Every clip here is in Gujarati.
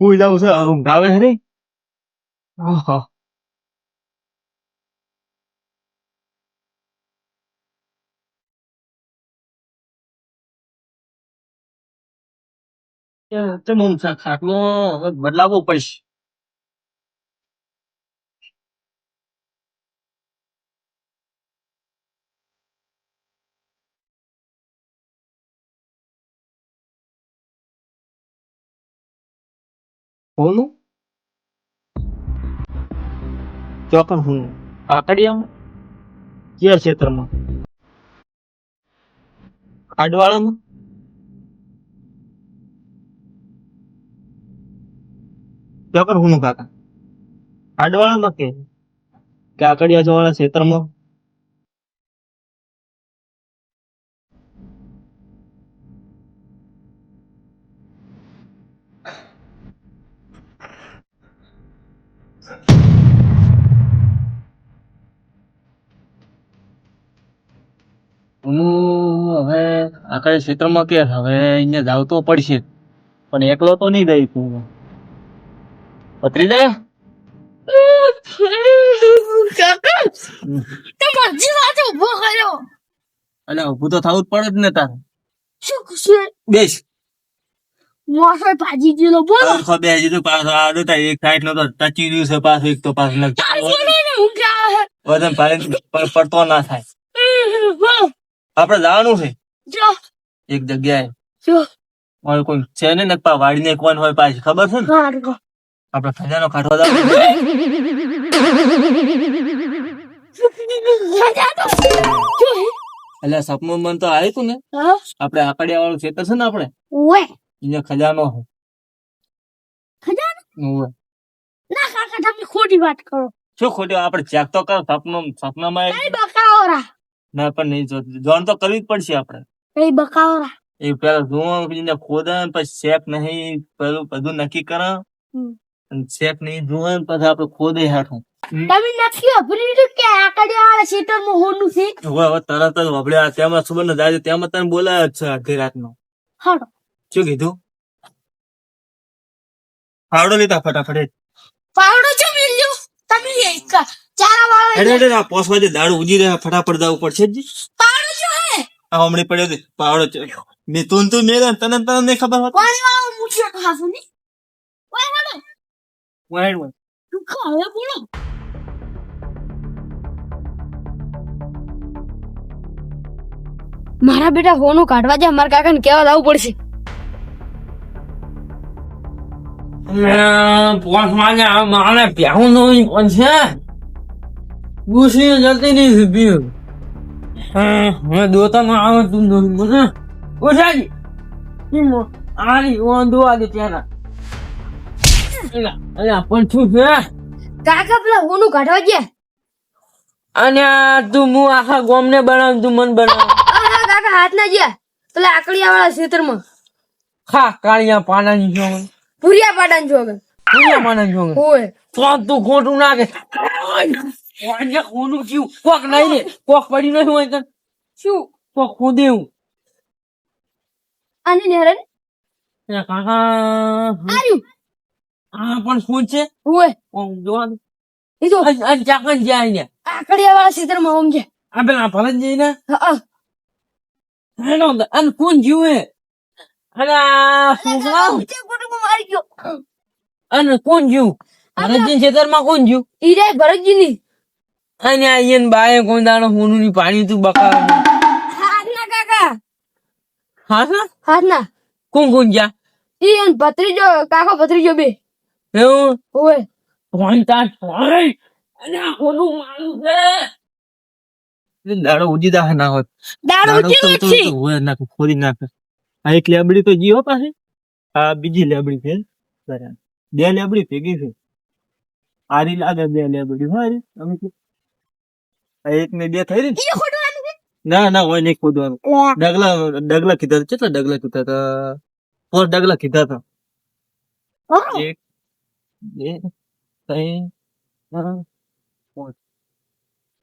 હું જાઉં છે ઊંઘ આવે છે નહીં આહા. તે મમસા ખાટલો બદલાવો બદલાવવો પડશે કોનું ચોકન હું. આકડિયામાં. કયા ક્ષેત્રમાં? ખાડવાળામાં? ચોકન હું કાકા. ખાડવાળામાં કે? કાકડિયા જોવાળા ક્ષેત્રમાં? હું હવે આખા ક્ષેત્રમાં કે હવે અહીંયા જાવ તો પડશે. પણ એકલો તો નહીં દઈ તું. પતરી જાય કાકા ઊભો કર્યો. તો થવું જ પડે જ ને તારે. શું બેસ. મોસો ભાજી દીધો બોલો. સરખો બે તો પાછો આડો થાય એક સાઈડ નો તો ટચી રહ્યું છે પાછો એક તો પાછો ક્યાં વજન પડતો ના થાય. આપણે જવાનું છે. જો. એક જગ્યાએ. જો. મારે કોઈ છે ને નકપા પા વાડીને કોણ હોય પાછી ખબર છે ને? આપણે ખજાનો કાઢવા એટલે સપનું મન તો આવ્યું તું ને? આપડે આકડિયા વાળું ખેતર છે ને આપણે? ઓએ ખજાનો છે. ખજાનો? ના કાકા તમે ખોટી વાત કરો. શું ખોટી આપણે ચેક તો કરો સપનું સપનામાં બકાવરા? ના પણ નહીં જોતી. જોન તો કરવી જ પડશે આપણે. કઈ બકાવરા. એ પેલા ધુઓ ને ખોદા ને પછી શેક નહીં પેલું બધું નક્કી કરે. શેક નહીં ને પછી આપણે ખોદે હાથું. તમે નથી અભરી લીધું કે આકડિયા વાળા ક્ષેત્રમાં હોનું છે હવે હવે તરત જ વબડ્યા તેમાં સુબન જાય તેમાં તને બોલાય જ છે અડધી રાતનો. હાડો. શું કીધું? ફાવડો લીધા ફટાફટ. હેડ. પાવડો છે મિલ્યો તમે એક ચારા વાળા હેડ, હેડ, હેડ, આ પોસવા દે દાડું ઉજી રહ્યા ફટાફટ જવું પડશે જી. પાવડો જો હે. આ હમણાં પડ્યો છે પાવડો ચડ્યો મેં તું તું મેં તને તને નહીં ખબર હોત. પાણી વાળો મૂછ્યો ખાસુ ની. ઓય હાડો વાઈડ વાઈડ. તું ખાવે બોલો. મારા બેટા હોનું કાઢવા જાય મારા કાકાને કેવા લાવવું પડશે. પોસમાં મારે પ્યાવું નહીં પણ છે. ગુસી જતી નહીં પીવું હવે દોતા ના આવે તું નહીં મને. ઓછાજી. આરી વાંધો આજે ત્યાં અલ્યા પણ શું છે? કાકા પેલા ઓનું કાઢો જે અને તું હું આખા ગોમ ને બનાવ તું મન બનાવ. કાકા હાથ ના ગયા. પેલા આકડિયા વાળા ક્ષેત્રમાં હા કાળિયા પાનાની જોગન ભૂરિયા પાડાને જોગન કાળિયા પાનાની જોગન હોય. તો તું ખોટું નાખે આજે ખોટું થયું. કોક નહીં રે કોક પડી નહીં હોય તો શું? કોક ખોદેવું આની નેરન એ કાકા આર્યું. આ પણ શું છે? હોય. ઓમ જોવા દે. એ તો આ- આ ચાકણ જાય ને આકડિયા વાળા ક્ષેત્રમાં ઓમ છે. આ પેલા ભરત જઈ ને? હા હેલો અને કોણ જીવે અને આ છોકરા મારી ગયો. અને કોણ જીવ ભરતજી ખેતરમાં કોણ જીવ ઈ રે ભરતજી ની અને આ ઈયન બાએ કોઈ દાણો હોનું ની પાણી તું બકા હાથ ના કાકા. હા સર હાથ ના કોણ કોણ જા ઈ એન ભત્રીજો કાકો ભત્રીજો બે. એવું? ઓય ભણતા હોય અને આ હોનું મારું છે. દાડો ઉજી દા ના હોત. દાડો ઉજી તો હોય નાખે ખોદી નાખે. આ એક લેબડી તો જીવો પાસે આ બીજી લેબડી છે. બરાબર. બે લેબડી ભેગી છે. આરી લાગે બે લેબડી હોય અમે એક ને બે થઈ રહી ને? ના હોય નહીં ખોદવાનું ડગલા ડગલા કીધા હતા. કેટલા ડગલા કીધા હતા? પાંચ ડગલા કીધા હતા. એક બે ત્રણ પાંચ.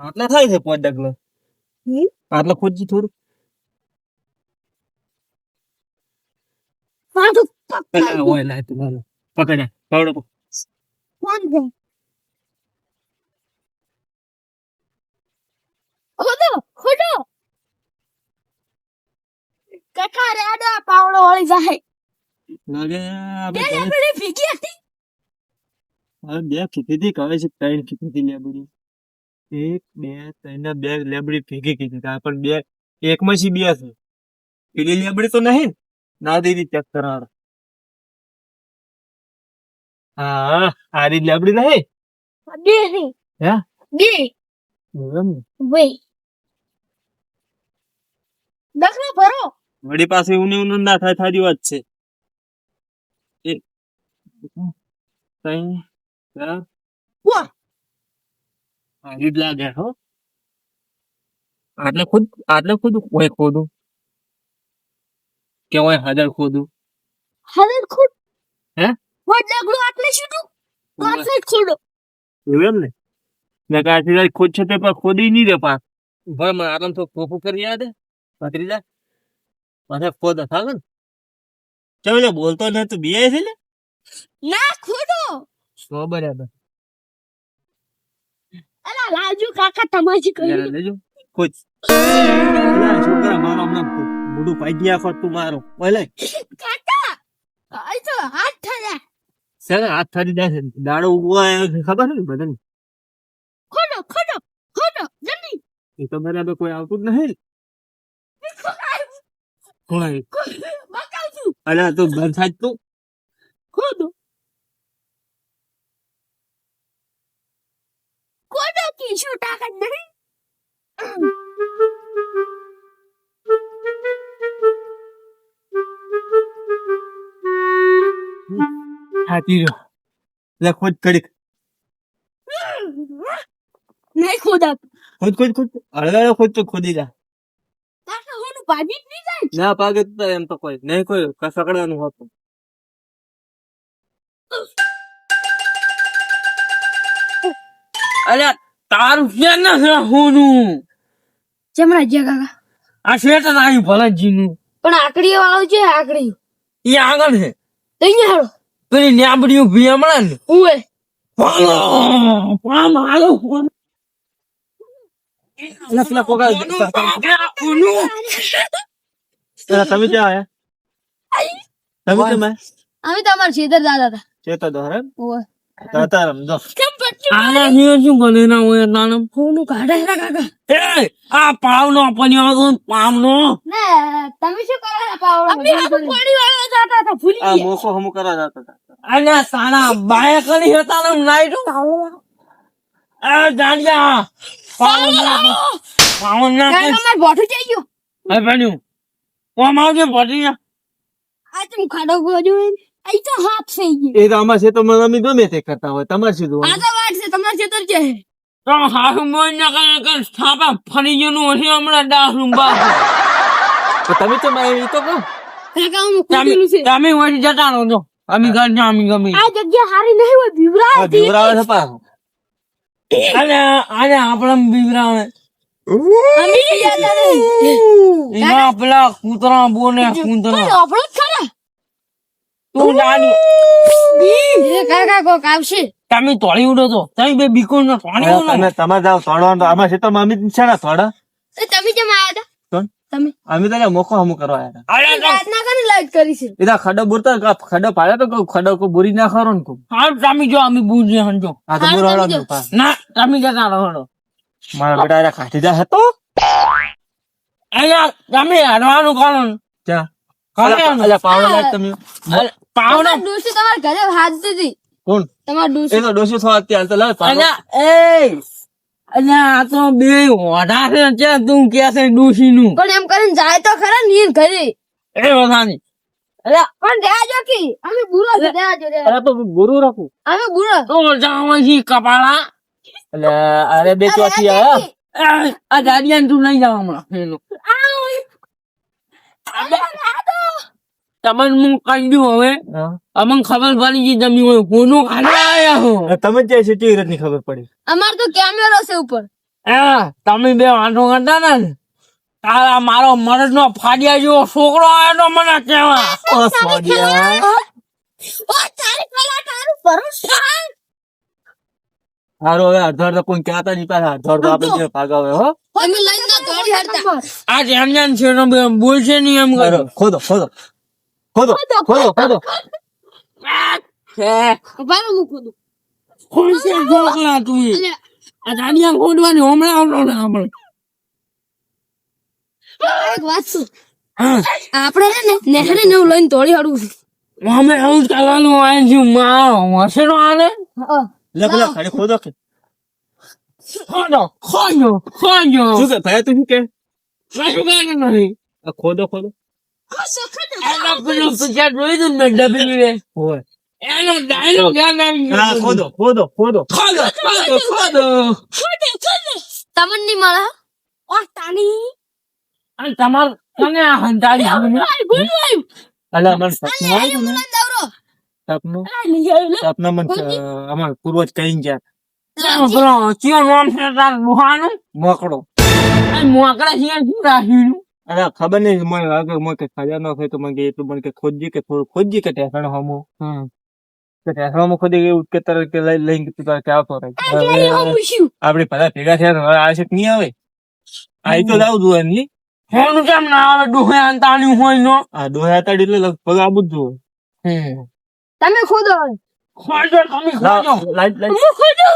આટલા થાય છે પાંચ ડગલા. આટલા ખોદજી થોડું પકડ્યા. પકડ્યા પાવડો પકડ. કોણ છે ખોદો ખોદો કાકા રે આડા વળી જાય લાગે આ બે બધા લેબડી ભીગી હતી. હવે બે કીધી હતી કે છે ત્રણ ફીકી હતી લેબડી. એક બે ત્રણ ને બે લેબડી ફીકી કીધી હતી. પણ બે એકમાં છે બે છે પેલી લેબડી તો નહીં ના? દીધી ચેક કરાર હા આરી લેબડી નહીં? બે હે હે? બે. એમ ને. વે ભરો. વળી પાસે ઊની ઊનું ના થાય થારી વાત છે. એક ત્રણ ચાર વાહ આરી જ લાગે હો. આટલે ખુદ આટલે ખુદ હોય ખોદું? કે હોય હજાર ખોદું? હવે ખોદ? હે? ખોદ દગલો આટલે આટલે ખોડો એવું એમ ને? મેં કાઠી ખોદ છે તે પણ ખોદી નહીં રે પા ભાઈ મને આરામ તો ફોફું કરી યાદ પતરી પાછા ખોદ થાય ને. ચલો બોલતો ને તું બે છે ને? ના ખોદો સો બરાબર. અલા લાજુ કાકા તમાજી કરી લેજો. ખોદ. અલા, છોકરા મારો હમણાં મોઢું પાઈ ગયા ખોદ તું મારો. બોલે કાકા આઈ તો હાથ થયા સર હાથ થરી જાય છે. દાડો ઊભો આવ્યો છે ખબર ને બધાને? ખોદો ખોદો ખોદો જલ્દી. એ તો બરાબર કોઈ આવતું જ નહીં કોણ અલા તું બંધ થાય તું. ખોડો ખોડો કી શું તાકાત નહીં. હાથી જો લે ખોદ કડીક નહીં ખોદા ખોદ ખોદ. ખોદ અડધા ખોદ તો ખોદી જા. ભાજી જ નહીં જાય ના? પાગે તો એમ તો કોઈ. નહીં કોઈ કસકડવાનું હતું. અરે તારું છે ને હોનું જમણા જ્યા કાકા? આ શેઠ આવ્યું ભલાજીનું પણ આકડી વાળો છે આકડી એ આગળ છે. તો હાલો. પેલી ન્યાબડીઓ ભી હમણાં ને ઉએ હાલો, પામ હાલો, કોકા ફોનું પાકે ફોનું. પેલા તમે ક્યાં આયા તમે આયા? અમે તમારા છેતર દાદા હતા ચેતા દો હે ઉવે તાતા રમજો આના સિવાય શું કરે ના હોય નાના ફોનું કાઢે છે કાકા એ આ પાવનો પન્યો હતો ને પાવનો ને તમે શું કરો પાવડો અમે આ પાણી વાળા જતા હતા ભૂલી આ ગયા મોકો હમુ કરવા જતા હતા અને તારા બાય કરી હતા ને લાઈટો એ જાણ્યા પાવન ના પાવન ના કાકા બોઠું જઈ ગયું? હે બન્યું કોમ આવજે પટી જા આ તમે ખાડો ગોજો આઈ તો હાથ થઈ ગયો. એ તો છે તો મમ્મી ગમે તે કરતા હોય. તમારે શું આ તો વાત છે તમારા છે તો હાસુ મોઈ ના કરે કે સ્થાપા ફરી ગયું હશે હમણાં દાસ રૂમ બા તો તમે તો એ તો કહો. કાકા હું છે? તમે વળી જતા રહો છો અમે ઘર જામી અમે ગમે. આ જગ્યા હારી નહીં હોય ભીવરા આ દીવરાવે છે. પાછો. અને આને આપણે બીવરાવે. પેલા કૂતરા બોને કૂતરા તું જાણી કાકા કોક આવશે. તમે તોડી ઉડો તો તમે બે બીકો નો તોડી ઉડો તમે તમારે જાવ તોડવાનું. આમાં છે તો મમ્મી છે ને થોડા તમે કોણ? તમે? અમે તો મોકો હમુ કરવા અરે રાતના કને લાઈટ કરી છે. એ ખડો બુરતો ખડો પાડે તો કહું ખડો કો બુરી ના ખરો ને કહું હા તમે જો અમે બુજે હંજો આ તો હા, બોરાડો તમે જો. ને ના તમે જતા રહો મારા બેટા રે ખાટી જા હતો અહીંયા તમે હરવાનું કોણ ચા ક્યાં? અલ્યા પાવડો લાગ તમે. પાવડો. તમારા ઘરે હતી. કોણ? તમારા એ તો ડોસી થવા અત્યારે તો લાવ પાવડો. એ અલ્યા આ તો બે ઓઢા છે ત્યાં તું કે છે ડોશી નું પણ એમ કરીને જાય તો ખરા ને ઈન ઘરે. એ પણ રહેજો કે. અમે બુરો રહેજો. અરે તો બોરું રાખું. અમે બુરો. તો જાવજી કપાળા. એટલે અરે બે ચોથી એ, આ દાદિયાને તું નહીં જાવ હમણાં. એનું. તમને હું કહી દઉં હવે. અમને ખબર પડી ગઈ તમે હોય કોનું આયા હો. તમે ખબર પડી? અમાર તો કેમેરો છે ઉપર. હા તમે બે વાંધો કરતા ને. તારા મારો મરદ નો ફાડિયા જેવો છોકરો આવ્યો તો મને કેવા. ઓ સોડિયા ઓ તારી પેલા તારું ભરોસા હારો હવે અડધો અડધો કોઈ કહેતા નહીં પાછા. અડધો અડધો આપણે જે ભાગાવે હો. તમે લઈને દોડી હડતા આ જેમ જેમ છે બોલશે નહીં એમ કરો ખોદો ખોદો. ખોદો ખોદો ખોદો બારો મૂકું દઉં ખોલશે ઢોકળા તું આ દાડિયા ખોદવાની હમણાં આવડો ને આપણે. એક વાત શું? આપણે છે ને નહેરે ને એવું લઈને તોડી હડવું છે. અમે કરવાનું આવે છે મારો આને? ખાલી ખોદો કે. ખોજો શું કે ભાઈ તું શું કે? નહીં. આ ખોદો ખોદો. એનો પેલું પિક્ચર જોઈ તું ને ડબી મે હોય. એનો ડાયલોગ યાદ આવી હા ગયો ખોદો ખોદો. ખોદો ખોદો ખોદો. ખોદો તમને નહીં મળે? ઓ તાની. અને તમાર તને આ હંતાડી આવે અલા મને સપનું આવ્યું ને? દવરો સપનું? સપના મને અમાર પૂર્વજ કઈ ગયા. પેલો ચિયો નામ છે તાર દુહાનું મોકળો. આ મોકળા શું રાખ્યું અરે ખબર નહીં મને લાગે મને કે ખજાનો હોય તો મને એટલું મને કે ખોદજી કે થોડું ખોદજી કે ટેસણ હમો. કે ટેસણમાં ખોદી કે ઉત્કે કે લઈ લઈને તું તારે કે આવતો રહે? આપડે બધા ભેગા થયા હવે આ છે કે નહીં આવે? આ તો લાવું જોઈએ નહીં ફોન કેમ ના આવે? ડોહે અંતાણી હોય નો. આ દોહા તાડી એટલે લગભગ આબુ જ જોવે. તમે ખોદો ખોદો તમે ખોદો. Light light. હું ખોદો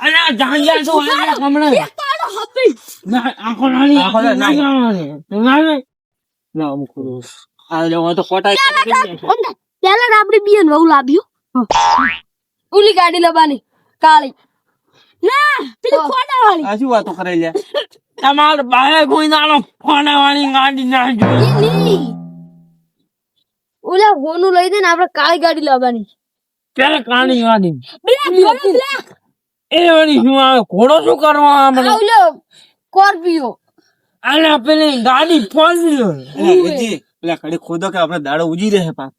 અને જાંજા તો આને હમણાં. હપી ના આખો નાની આંખો નાની નાની ના અમુક. આ જો તો ખોટા પેલા આપણે બિયન વહુ લાવ્યું ઉલી ગાડી લબાની કાળી ના પેલી ખોડા વાળી આ શું વાતો કરે લ્યા તમારે બાએ કોઈ નાનો ફોનાવાળી ગાડી ના જોઈ ઓલા હોનું લઈ દે ને આપણે કાળી ગાડી લાવવાની ક્યારે કાણી બ્લેક બ્લેક એ વળી શું આવે ઘોડો શું કરવા આપણે ઓલો સ્કોર્પિયો. અને પેલી ગાડી ફોર વ્હીલર એટલે હજી ખોદો કે આપણે દાડો ઉજી રહે પાક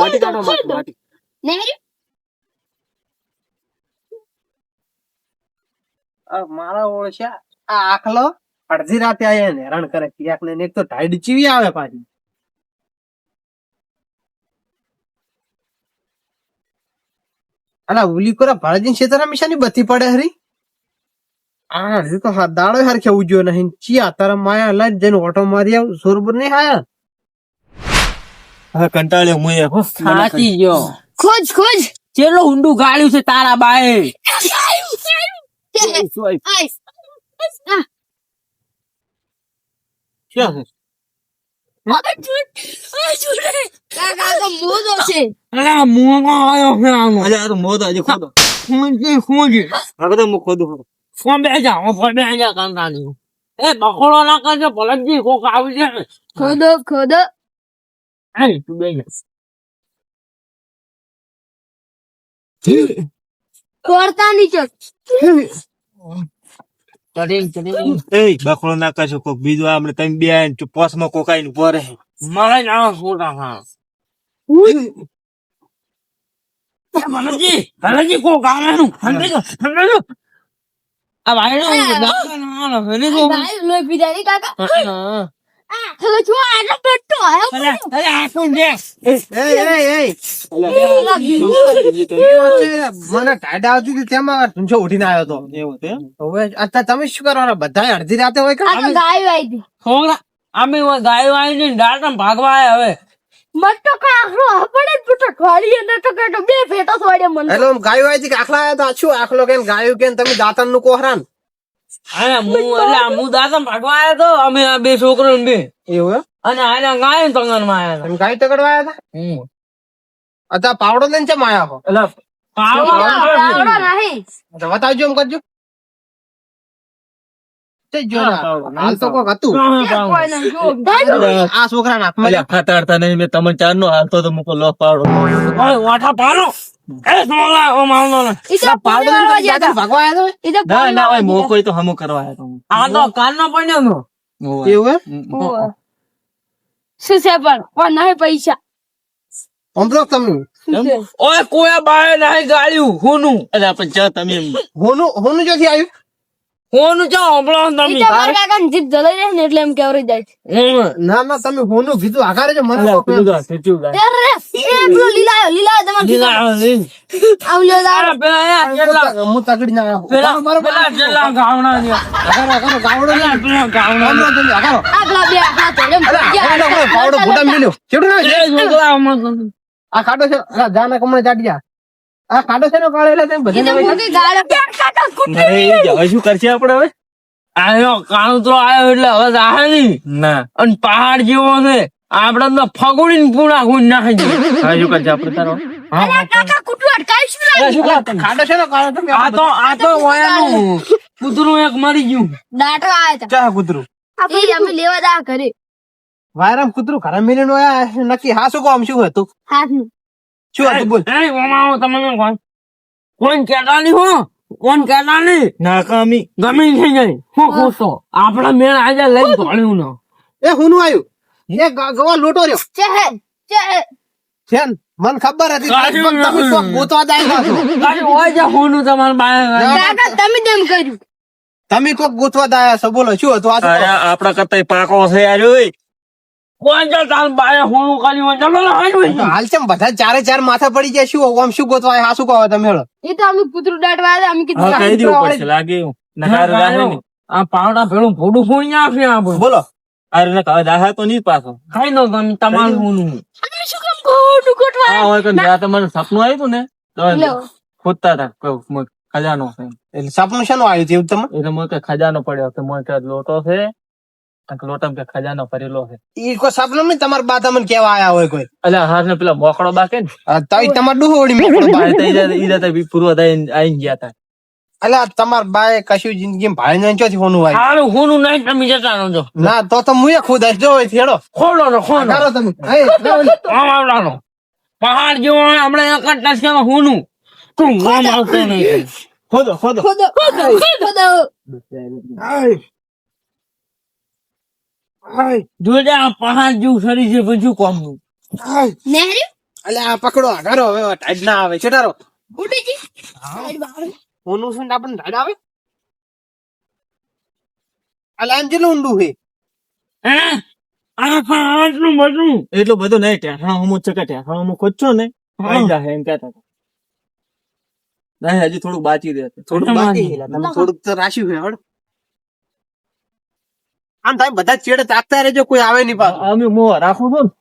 માટી કાઢો માટી. મારા ઓળખ્યા આ આખલો અડધી રાતે આયા હેરાન કરે ક્યાંક ને એક તો ટાઈડ ચીવી આવે પાછી. અલા ઉલી કોરા ભાળજીન છેતરા મિશાની બત્તી પડે હરી? આ હજી તો હા દાડો હરખે જોયો નહીં. ચિયા તારા માયા લાજ જઈને ઓટો મારી આવ સોરબર નહીં આયા? હા કંટાળ્યો હું એ હો સાચી ગયો. ખોજ ખોજ! ચેલો ઊંડું ગાળ્યું છે તારા બાએ. ક્યાં ખોદો. ખૂંચી ખૂંચી. હવે તો હું ખોદું ખોદું. ફોન બે જા ફોન બે જા કંટાળી એ બકોડો ના કોક આવી જા ના કરશો કોક બીજું આપણે તમે બે પોસમાં કોક આવીને ઊભો રહે. મારે જાણો છોટા હા? ભલકજી ભલકજી કોક આવે નું? જો જો આ ભાઈ નો દાદા ના આલો ભાઈ લોહી પીધા કાકા. હા આ ખલો છો આટલો પેટો આયો અરે અરે આ કોણ છે એ એ એ એવું મને ટાઈડ આવતી હતી તેમાં ઢૂંચો ઉઠીને આવ્યો તો. છે હવે અત્યારે તમે શું કરવાના? બધા અડધી રાતે હોય કે? તો ગાય આવી હતી છોકરા અમે એવા ગાયો આવીને ડાટા ભાગવા આયા હવે. મટો કાકરો આપણે પેટો ઠોળી અને તો કે બે ફેટો સોડે મન એટલે ગાયો આવી હતી કે આખલા આવ્યા તો આ શું આખલો કે ગાયો કેન તમે દાતનનું કોહરાન? અરે હું એટલે આ હું દાદા ભાગવા આયા તો અમે આ બે છોકરો બે. એવું અને આના ગાય તંગનમાં આયા તમે ગાય તગડવા આવ્યા હતા? હતા અત્યારે પાવડો લઈને હો? એટલે આવડો નહીં. બતાવજો એમ કરજો. આ છોકરાના હાથમાં અલ્યા નહીં મેં તમને ચાર નો હાલતો તો મૂકો લો પાવડો. પાડો. પૈસા. આમ તમે. ઓય કોયા બાએ નહીં ગાળ્યું હોનું. અલ્યા પણ ચા તમે હોનું હોનું જોથી આવ્યું? કોનું ચો હંભળો તમે? ઈ તો મારા જીભ જલાઈ જાય ને એટલે એમ કેવરી જાય છે. ના ના તમે હોનું કીધું. મને કોક પેલું તો સાચું ગાય. એ રે, એ પેલો લીલાયો, લીલાયો તમારો લીલા દીકરો. આવ લ્યો દાડો. આ પેલા યાર હું તકડી ના પેલા મારો ગાવણા ગાવડો ગાવણા તમે આ બે ફૂટા મિલ્યો. ના ખાડો છે. જાના કમણે ચાટી જા આ કાઢો છે? ને કાળે એટલે તેમ બધે શું કરશે આપણે હવે? આયો કાળુતરો આયો એટલે હવે જાહે નહીં. ના. અને પહાડ જેવો છે. આપડે તો ફગુડીને પૂરા ગુણ નાખી દે. હવે શું કરશે આપણે તારો? કૂતરું એક મરી ગયું. દાટો આયા ચા કૂતરું? અમે લેવા જા ઘરે. વાયરામ કૂતરું? ઘરે મિલીને નક્કી હા શું કહો શું હતું? હાથનું. શું હતું બોલ? એ ઓમાઓ તમને કોણ કોણ કેતા નહીં હો? કોણ કેતા નહીં નાકામી ગમે થઈ જાય હું ખુશ તો આપડા મેળ આજે લઈ ધોળ્યું ન. એ હુનું આવ્યું એ ગવા લોટો રહ્યો. ચે હે. છે મને ખબર હતી તમે. કોક ગોતવા જાય હોય છે હોનું તમારા બાય કાકા તમે તેમ કર્યું. તમે કોક ગોતવા દાયા છો બોલો શું હતું? આપણા કરતા પાકો છે યાર હાલ છે બધા ચારે ચાર માથા પડી ગયા શું આમ શું ગોતવા હા શું કહો તમે એ તો અમે કૂતરું દાટવા અમે કીધું હવે કહી દેવું પડશે લાગે એવું. નકાર રાહે નહીં. આ પાવડા ભેળું ફોડું ફોડી નાખે આપણે બોલો. અરે ને હવે તો નહીં પાછો. ખાઈ નો તમે તમારું હોનું શું કામ ખોટું ખોટું આ હોય કે રાતે મને સપનું આવ્યું હતું ને. તો. ખોદતા હતા ખજાનો છે. એટલે સપનું શેનું આવ્યું હતું એવું તમે એટલે મને ખજાનો પડ્યો. કે મને કે લોટો છે લોટામાં કે ખજાનો ભરેલો છે. ઈ કોઈ સપનું નહીં તમારા બા તમને કેવા આયા હોય કોઈ. એટલે હાથ ને પેલા મોકળો બાકે ને. આ તઈ તમારે ડૂહો વળી મોકળો બા. બાય તો ઈ જાતે- બી પૂર્વ થઈને આઈને ગયા હતા એટલે આ બાએ કશું જિંદગી ભાઈ ને ચોથી હોનું આવ્યું સારું હોનું નહીં તમે જતા રહો છો ના તો તો મુએ ખુદ હશ જો હેડો ખોલો નો ખોલો. કરો તમે. એ, આવડાનો પહાડ જેવો હોય આપણે એક જ ટચકામાં હોનું. તું ગમ આવશે નહીં. ખોદો ખોદો. ખોદો ખોદો ખોદો. જોજે આ પહાડ જેવું શરીર છે પછી કોમનું આય. અલે આ પકડો આઘારો હવે ટાઈડ ના આવે. છેટારો. ઉડી જી હોનું છે આપણને ટાઈડ આવે? અલે આમ જેટલું ઊંડું છે. હે? આ પહાડનું બધું. એટલું બધું નહીં ટેસણા હમું છે કે ટેસણા હમું ખોચો ને? આઈ જાહે એમ કહેતા હતા. નહીં હજી થોડુંક બાકી રહે. થોડું થોડુંક બાકી છે થોડુંક તો રાખ્યું છે હળ. આમ તમે બધા ચેડ તાકતા રહેજો કોઈ આવે નહીં પાછું. અમે મો રાખું છું ને?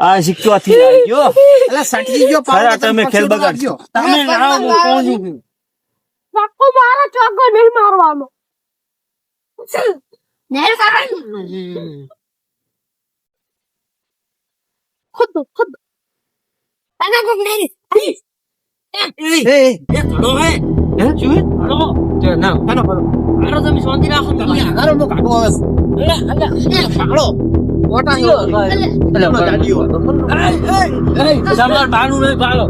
આ સિક્કો થી આવી ગયો એટલે સટકી ગયો પાવડો તમે ખેલ બગાડ્યો તમે ના હું કોણ છું. પાક્કો મારા ચોગ્ગો નહીં મારવાનો. નહેર કાકા ખુદ ખુદ કાકા કોક નહેરી પેલો બાનું નહીં પાડો